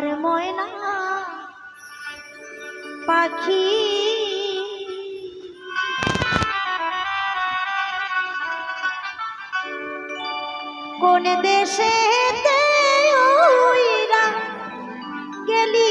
আমার ময়না পাখি। কোন দেশে গেলি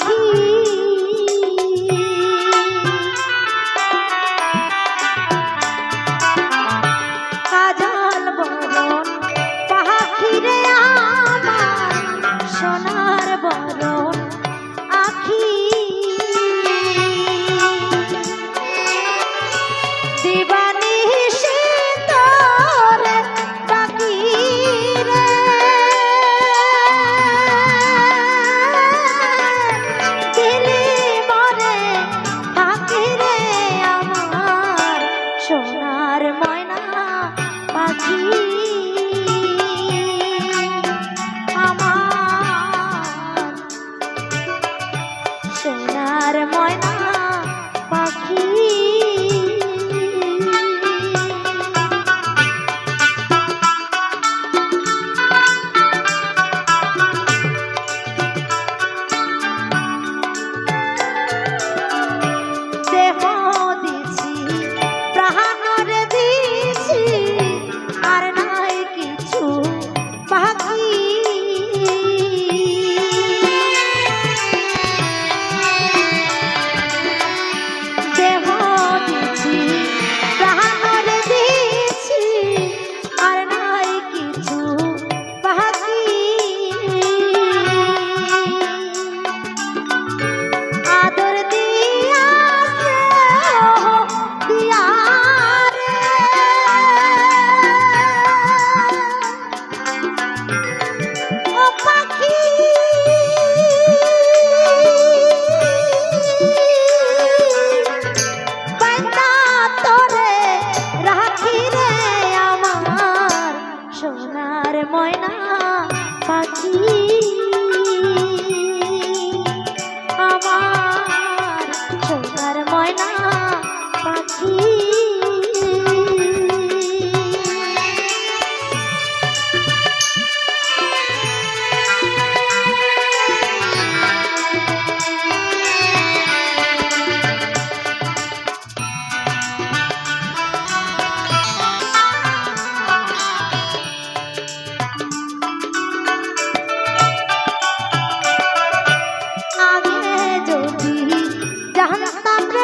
aqui. ময়না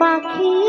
পাখি